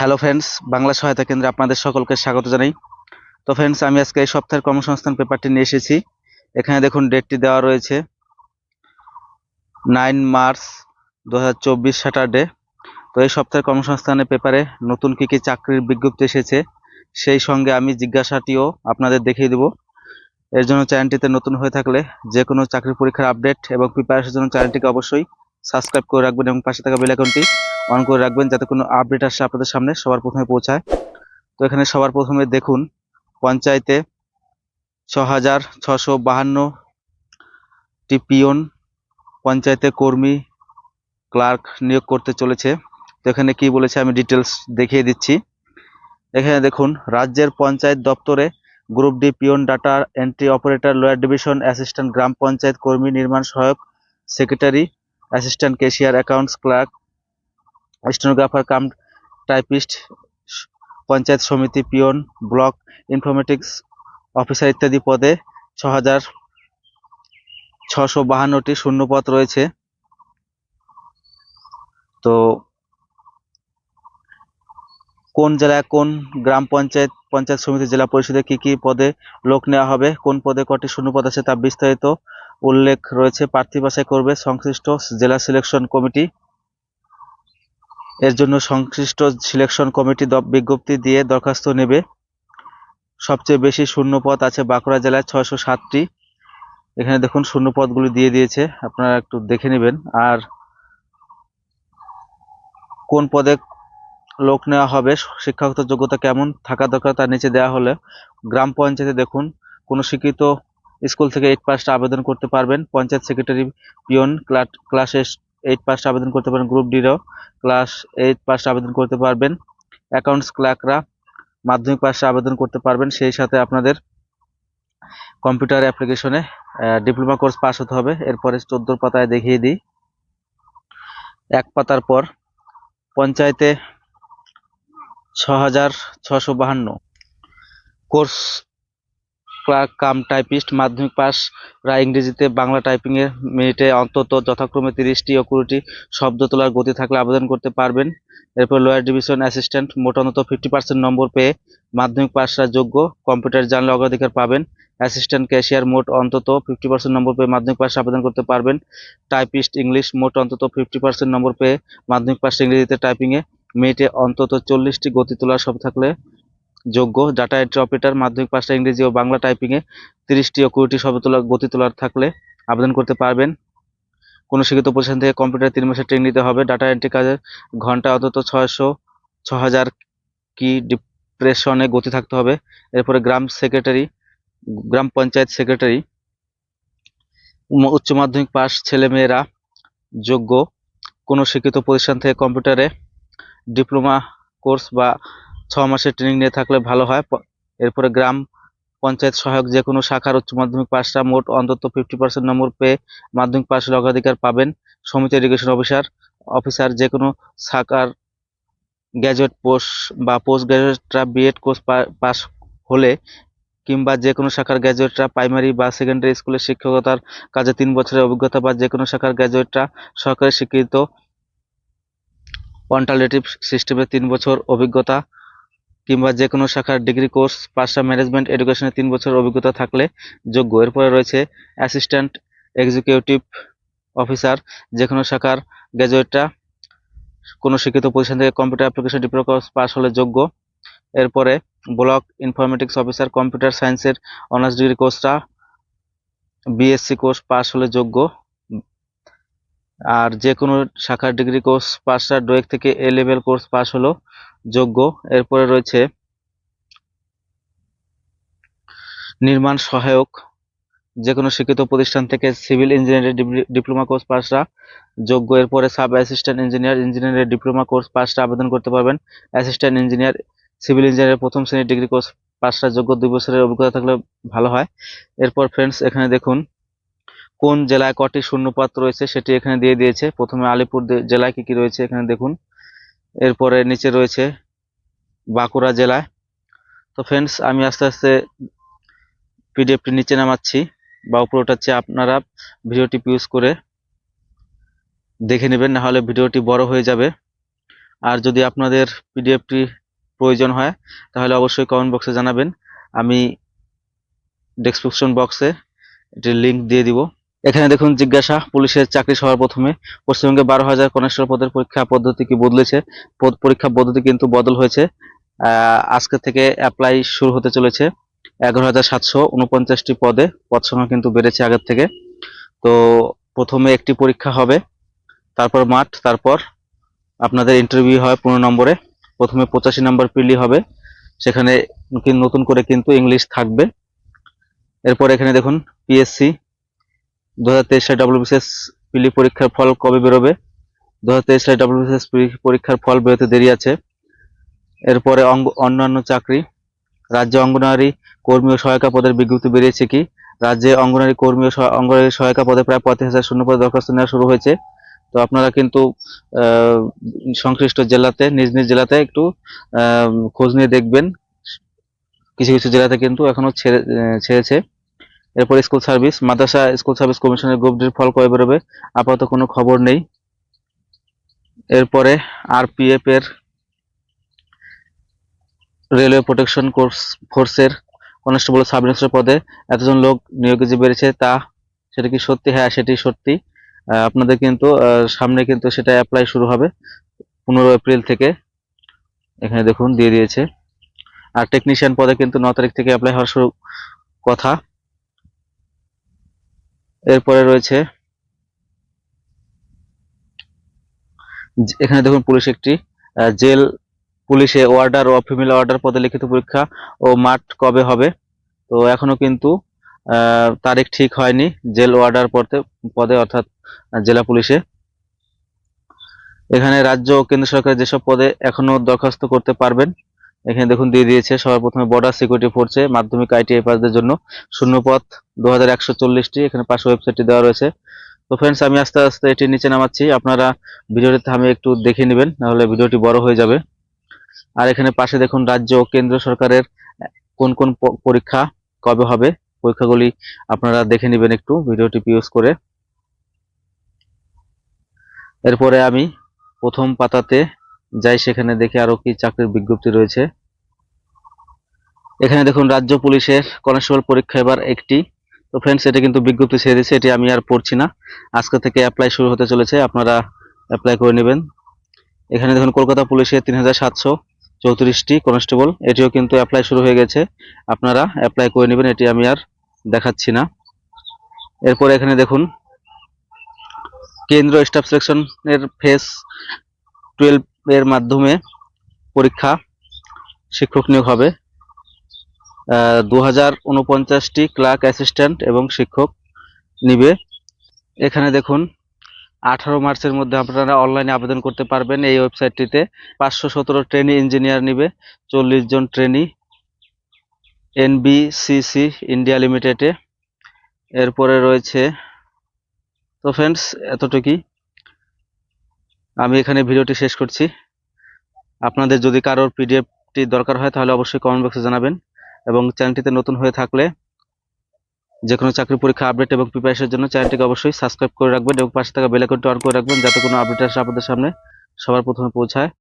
Hello friends Bangla সহায়তা কেন্দ্রে আপনাদের সকলকে স্বাগত জানাই। তো ফ্রেন্ডস আমি আজকে এই সপ্তাহের কর্মসংস্থান পেপারটি নিয়ে এসেছি। এখানে দেখুন ডেটটি দেওয়া রয়েছে নাইন মার্চ দু হাজার চব্বিশ স্যাটারডে তো এই সপ্তাহের কর্মসংস্থানের পেপারে নতুন কী কী চাকরির বিজ্ঞপ্তি এসেছে, সেই সঙ্গে আমি জিজ্ঞাসাটিও আপনাদের দেখিয়ে দেব। এর জন্য চ্যানেলটিতে নতুন হয়ে থাকলে যে কোনো চাকরি পরীক্ষার আপডেট এবং প্রিপারেশনের জন্য চ্যানেলটিকে অবশ্যই সাবস্ক্রাইব করে রাখবেন এবং পাশে থাকা বেল আইকনটি অন করে রাখবেন যাতে কোনো আপডেট আসে আপনাদের সামনে, সবার প্রথমে পৌঁছায়। তো এখানে সবার প্রথমে দেখুন, পঞ্চায়েতে ছ হাজার ছশো বাহান্নটি পিয়ন পঞ্চায়েতে কর্মী ক্লার্ক নিয়োগ করতে চলেছে। তো এখানে কি বলেছে আমি ডিটেলস দেখিয়ে দিচ্ছি। এখানে দেখুন, রাজ্যের পঞ্চায়েত দপ্তরে group D peon data entry operator, lower division assistant, গ্রাম পঞ্চায়েত কর্মী নির্মাণ সহায়ক secretary, assistant cashier accounts clerk stenographer, cum typist, panchayat সমিতি পিয়ন, ব্লক ইনফরমেটিক্স অফিসার ইত্যাদি পদে ছ হাজার ছশো বাহান্নটি শূন্যপদ রয়েছে। তো কোন জেলায় কোন গ্রাম পঞ্চায়েত পঞ্চায়েত সমিতি, জেলা পরিষদে কি কি পদে লোক নেওয়া হবে, কোন পদে কটি শূন্যপদ আছে তা বিস্তারিত উল্লেখ রয়েছে। প্রার্থী বাছাই করবে সংশ্লিষ্ট জেলা সিলেকশন কমিটি এর জন্য সংশ্লিষ্ট সিলেকশন কমিটি বিজ্ঞপ্তি দিয়ে দরখাস্ত নেবে। সবচেয়ে বেশি শূন্য পদ আছে বাঁকুড়া জেলায় ছয়শো সাতটি। এখানে দেখুন শূন্য পদগুলি দিয়ে দিয়েছে, আপনারা একটু দেখে নেবেন। আর কোন পদে লোক নেওয়া হবে, শিক্ষাগত যোগ্যতা কেমন, থাকা দরকার তার নিচে দেওয়া হলে গ্রাম পঞ্চায়েতে দেখুন, কোনো শিক্ষিত স্কুল থেকে এইট পাসটা আবেদন করতে পারবেন। Panchayat secretary peon class eight পাসটা আবেদন করতে পারেন গ্রুপ ডিরও ক্লাস এইট পাসটা আবেদন করতে পারবেন অ্যাকাউন্টস ক্লার্করা মাধ্যমিক পাশে আবেদন করতে পারবেন, সেই সাথে আপনাদের কম্পিউটার অ্যাপ্লিকেশনে ডিপ্লোমা কোর্স পাস হতে হবে, এরপরে চোদ্দোর পাতায় দেখিয়ে দিই। এক পাতার পর পঞ্চায়েতে ছ হাজার ছশো বাহান্ন কোর্স ক্লার্ক কাম টাইপিস্ট, মাধ্যমিক পাস রা ইংরেজিতে, বাংলা টাইপিংয়ে মিনিটে অন্তত যথাক্রমে তিরিশটি ও কুড়িটি শব্দ তোলার গতি থাকলে আবেদন করতে পারবেন। এরপর লোয়ার ডিভিশন অ্যাসিস্ট্যান্ট মোট অন্তত ফিফটি পার্সেন্ট নম্বর পেয়ে মাধ্যমিক পাসরা যোগ্য, কম্পিউটার জানলে অগ্রাধিকার পাবেন। অ্যাসিস্ট্যান্ট ক্যাশিয়ার মোট অন্তত ফিফটি পার্সেন্ট নম্বর পেয়ে মাধ্যমিক পাশে আবেদন করতে পারবেন। টাইপিস্ট ইংলিশ মোট অন্তত ফিফটি পার্সেন্ট নম্বর পেয়ে মাধ্যমিক পাশে ইংরেজিতে টাইপিংয়ে মিনিটে অন্তত চল্লিশটি গতি তোলার সব থাকলে যোগ্য ডাটা এন্ট্রি অপারেটর মাধ্যমিক পাশটা ইংরেজি ও বাংলা টাইপিংয়ে তিরিশটি ও কুড়িটি শব্দ তোলা গতি তোলার থাকলে আবেদন করতে পারবেন। কোনো শিক্ষিত প্রতিষ্ঠান থেকে কম্পিউটার তিন মাসের ট্রেনিং নিতে হবে। ডাটা এন্ট্রি কাজের ঘণ্টা অন্তত ছয়শো ছ হাজার কি ডিপ্রেশনে গতি থাকতে হবে। এরপরে গ্রাম সেক্রেটারি গ্রাম পঞ্চায়েত সেক্রেটারি উচ্চ মাধ্যমিক পাস ছেলেমেয়েরা যোগ্য। কোনো শিক্ষিত প্রতিষ্ঠান থেকে কম্পিউটারে ডিপ্লোমা কোর্স বা ছ মাসের ট্রেনিং নিয়ে থাকলে ভালো হয়। এরপরে গ্রাম পঞ্চায়েত সহায়ক যে কোনো শাখার উচ্চ মাধ্যমিক পাসটা মোট অন্তত ফিফটি পার্সেন্ট নম্বর পেয়ে মাধ্যমিক পাশের অগ্রাধিকার পাবেন সমিতি এডুকেশন অফিসার অফিসার যে কোনো শাখার গ্র্যাজুয়েট পোস্ট বা পোস্ট গ্র্যাজুয়েটরা বিএড কোর্স পাস হলে কিংবা যে কোনো শাখার গ্র্যাজুয়েটরা প্রাইমারি বা সেকেন্ডারি স্কুলের শিক্ষকতার কাজে তিন বছরের অভিজ্ঞতা বা যে কোনো শাখার গ্র্যাজুয়েটরা সরকারি স্বীকৃত। অল্টারনেটিভ সিস্টেমে তিন বছর অভিজ্ঞতা কিংবা যে কোনো শাখার ডিগ্রি কোর্স পাঁচটা ম্যানেজমেন্ট, এডুকেশনে তিন বছর অভিজ্ঞতা থাকলে যোগ্য। এরপরে রয়েছে অ্যাসিস্ট্যান্ট, এক্সিকিউটিভ অফিসার যে কোনো শাখার গ্র্যাজুয়েটরা কোনো শিক্ষিত প্রতিষ্ঠান থেকে computer application diploma course pass হলে যোগ্য। এরপরে ব্লক ইনফরমেটিক্স অফিসার কম্পিউটার সায়েন্সের অনার্স ডিগ্রি কোর্সটা বিএসসি কোর্স পাস হলে যোগ্য। আর যে কোনো শাখার ডিগ্রি কোর্স পাসটা ডোয়েক থেকে এ লেভেল কোর্স পাস হলো, যোগ্য। এরপরে রয়েছে নির্মাণ সহায়ক। যে কোনো শিক্ষিত প্রতিষ্ঠান থেকে সিভিল ইঞ্জিনিয়ারিং ডিপ্লোমা কোর্স পাসরা যোগ্য। এরপরে sub assistant engineer engineering diploma course পাসটা আবেদন করতে পারবেন। অ্যাসিস্ট্যান্ট ইঞ্জিনিয়ার সিভিল ইঞ্জিনিয়ার প্রথম শ্রেণির ডিগ্রি কোর্স পাসটা যোগ্য। দুই বছরের অভিজ্ঞতা থাকলে ভালো হয়। এরপর ফ্রেন্ডস এখানে দেখুন কোন জেলায় কটি শূন্যপদ রয়েছে সেটি এখানে দিয়ে দিয়েছে। প্রথমে আলিপুর জেলায় কি কি রয়েছে এখানে দেখুন। এরপরে নিচে রয়েছে বাঁকুড়া জেলায়। তো ফ্রেন্ডস আমি আস্তে আস্তে পিডিএফটি নিচে নামাচ্ছি বা উপরে ওঠাচ্ছি। আপনারা ভিডিওটি ইউজ করে দেখে নেবেন না হলে ভিডিওটি বড় হয়ে যাবে। আর যদি আপনাদের পিডিএফটি প্রয়োজন হয়, তাহলে অবশ্যই কমেন্ট বক্সে জানাবেন। আমি ডেসক্রিপশন বক্সে এটির লিঙ্ক দিয়ে দিব। এখানে দেখুন জিজ্ঞাসা, পুলিশের চাকরি সবার প্রথমে। পশ্চিমবঙ্গে বারো হাজার কনস্টেবল পদের পরীক্ষা পদ্ধতি কি বদলেছে? পরীক্ষা পদ্ধতি কিন্তু বদল হয়েছে। আজকে থেকে অ্যাপ্লাই শুরু হতে চলেছে এগারো হাজার সাতশো উনপঞ্চাশটি পদে। পদ সংখ্যা কিন্তু বেড়েছে আগের থেকে। তো প্রথমে একটি পরীক্ষা হবে, তারপর মাঠ, তারপর আপনাদের ইন্টারভিউ হয় পনেরো নম্বরে। প্রথমে পঁচাশি নম্বর পিলি হবে, সেখানে নতুন করে কিন্তু ইংলিশ থাকবে। এরপর এখানে দেখুন পিএসসি দু হাজার তেইশ সালে ডাব্লিউবিসিএস পিলি পরীক্ষার ফল কবে বেরোবে? দু হাজার তেইশ সালে ডাব্লিউবিসিএস পরীক্ষার ফল বেরোতে দেরি আছে। এরপরে অঙ্গ- অন্যান্য চাকরি। রাজ্যে অঙ্গনারী কর্মী ও সহায়িকা পদের বিজ্ঞপ্তি বেরিয়েছে কি? রাজ্যে অঙ্গনারী কর্মী ও অঙ্গনারী সহায়িকা পদে প্রায় পঁয়ত্রিশ হাজার শূন্য পদে দরখাস্ত নেওয়া শুরু হয়েছে। তো আপনারা কিন্তু সংশ্লিষ্ট জেলাতে, নিজ নিজ জেলাতে একটু খোঁজ নিয়ে দেখবেন। কিছু কিছু জেলাতে কিন্তু এখনও ছেড়ে ছেড়েছে। এরপর স্কুল সার্ভিস, মাদ্রাসা, স্কুল সার্ভিস কমিশনের গ্রুপ ডির ফল কবে বেরোবে? আপাতত কোনো খবর নেই। এরপরে আরপিএফ এর রেলওয়ে প্রোটেকশন কোর্স, ফোর্সের কনস্টেবল সাব ইন্সপেক্টর পদে এতজন লোক নিয়োগে যে বেড়েছে তা সেটা কি সত্যি? হ্যাঁ সেটি সত্যি। আপনাদের কিন্তু সামনে কিন্তু সেটা অ্যাপ্লাই শুরু হবে পনেরো এপ্রিল থেকে। এখানে দেখুন, দিয়ে দিয়েছে। আর টেকনিশিয়ান পদে কিন্তু ন তারিখ থেকে অ্যাপ্লাই হওয়ার শুরু কথা। এরপরে রয়েছে, এখানে দেখুন পুলিশ একটি জেল পুলিশে ওয়ার্ডার ও ফিমেল ওয়ার্ডার পদে লিখিত পরীক্ষা ও মাঠ কবে হবে? তো এখনও কিন্তু তারিখ ঠিক হয়নি জেল ওয়ার্ডার পদে পদে অর্থাৎ জেলা পুলিশে। এখানে রাজ্য ও কেন্দ্র সরকারের যেসব পদে এখনও দরখাস্ত করতে পারবেন এখানে দেখুন দিয়ে দিয়েছে, সবার প্রথমে বর্ডার সিকিউরিটি ফোর্সে মাধ্যমিক আইটিআই পাসদের জন্য। শূন্য পদ দু হাজার একশো চল্লিশটি, এখানে পাশে ওয়েবসাইটটি দেওয়া রয়েছে। তো ফ্রেন্ডস আমি আস্তে আস্তে এটি নিচে নামাচ্ছি। আপনারা ভিডিওটিতে আমি একটু দেখে নেবেন, নাহলে ভিডিওটি বড় হয়ে যাবে। আর এখানে পাশে দেখুন রাজ্য ও কেন্দ্র সরকারের কোন কোন পরীক্ষা কবে হবে, পরীক্ষাগুলি আপনারা দেখে নেবেন একটু, ভিডিওটি পিউজ করে। এরপরে আমি প্রথম পাতাতে যাই সেখানে দেখে আরও কি চাকরির বিজ্ঞপ্তি রয়েছে। এখানে দেখুন, রাজ্য পুলিশের কনস্টেবল পরীক্ষা এবার একটি। তো ফ্রেন্ডস এটা কিন্তু বিজ্ঞপ্তি ছেড়ে দিয়েছে, এটি আমি আর পড়ছি না। আজকে থেকে অ্যাপ্লাই শুরু হতে চলেছে, আপনারা অ্যাপ্লাই করে নেবেন। এখানে দেখুন, কলকাতা পুলিশের তিন হাজার সাতশো চৌত্রিশটি কনস্টেবল, এটিও কিন্তু অ্যাপ্লাই শুরু হয়ে গেছে। আপনারা অ্যাপ্লাই করে নেবেন, এটি আমি আর দেখাচ্ছি না। এরপর এখানে দেখুন কেন্দ্র স্টাফ সিলেকশনের ফেস টুয়েলভ এর মাধ্যমে পরীক্ষা শিক্ষক নিয়োগ হবে। দু হাজার উনপঞ্চাশটি ক্লার্ক অ্যাসিস্ট্যান্ট এবং শিক্ষক নিবে। এখানে দেখুন, আঠারো মার্চের মধ্যে আপনারা অনলাইনে আবেদন করতে পারবেন। এই ওয়েবসাইটটিতে পাঁচশো সতেরো ট্রেনি ইঞ্জিনিয়ার নিবে, চল্লিশ জন ট্রেনি এনবিসিসি ইন্ডিয়া লিমিটেডে। এরপরে রয়েছে, তো ফ্রেন্ডস এতটুকুই। আমি এখানে ভিডিওটি শেষ করছি। আপনাদের যদি কারোর পিডিএফটি দরকার হয়, তাহলে অবশ্যই কমেন্ট বক্সে জানাবেন এবং চ্যানেলটিতে নতুন হয়ে থাকলে যে কোনো চাকরি পরীক্ষা আপডেট এবং প্রিপারেশনের জন্য চ্যানেলটিকে অবশ্যই সাবস্ক্রাইব করে রাখবেন এবং পাশে থাকা বেলাকনটি অন করে রাখবেন, যাতে কোনো আপডেট আসে আপনাদের সামনে। সবার প্রথমে পৌঁছায়।